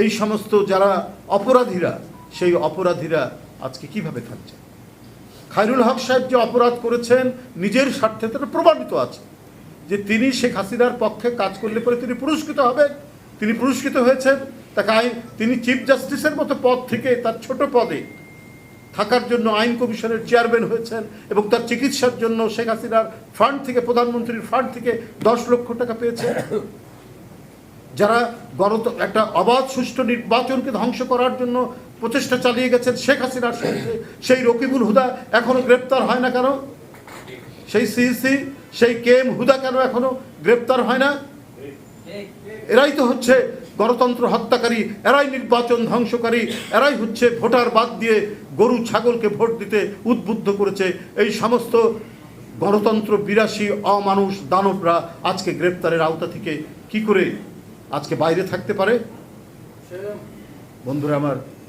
এই সমস্ত যারা অপরাধীরা, সেই অপরাধীরা আজকে কীভাবে থাকছে? খায়রুল হক সাহেব যে অপরাধ করেছেন, নিজের স্বার্থে তারা প্রমাণিত আছে। যে তিনি শেখ হাসিনার পক্ষে কাজ করলে পরে তিনি পুরস্কৃত হবেন। তিনি পুরস্কৃত হয়েছেন, তাকে আইন, তিনি চিফ জাস্টিসের মতো পদ থেকে তার ছোট পদে থাকার জন্য আইন কমিশনের চেয়ারম্যান হয়েছেন এবং তার চিকিৎসার জন্য শেখ হাসিনার ফান্ড থেকে, প্রধানমন্ত্রীর ফান্ড থেকে দশ লক্ষ টাকা পেয়েছেন। যারা গণত, একটা অবাধ সুষ্ঠু নির্বাচনকে ধ্বংস করার জন্য প্রচেষ্টা চালিয়ে গেছেন শেখ হাসিনার সঙ্গে, সেই রকিবুল হুদা এখনও গ্রেপ্তার হয় না কেন? সেই সিইসি সেই কে এম হুদা কেন এখনও গ্রেপ্তার হয় না? এরাই তো হচ্ছে গণতন্ত্র হত্যাকারী, এরাই নির্বাচন ধ্বংসকারী, এরাই হচ্ছে ভোটার বাদ দিয়ে গরু ছাগলকে ভোট দিতে উদ্বুদ্ধ করেছে। এই সমস্ত গণতন্ত্র বিরাশী অমানুষ দানবরা আজকে গ্রেপ্তারের আওতা থেকে কি করে আজকে বাইরে থাকতে পারে? বন্ধুরা আমার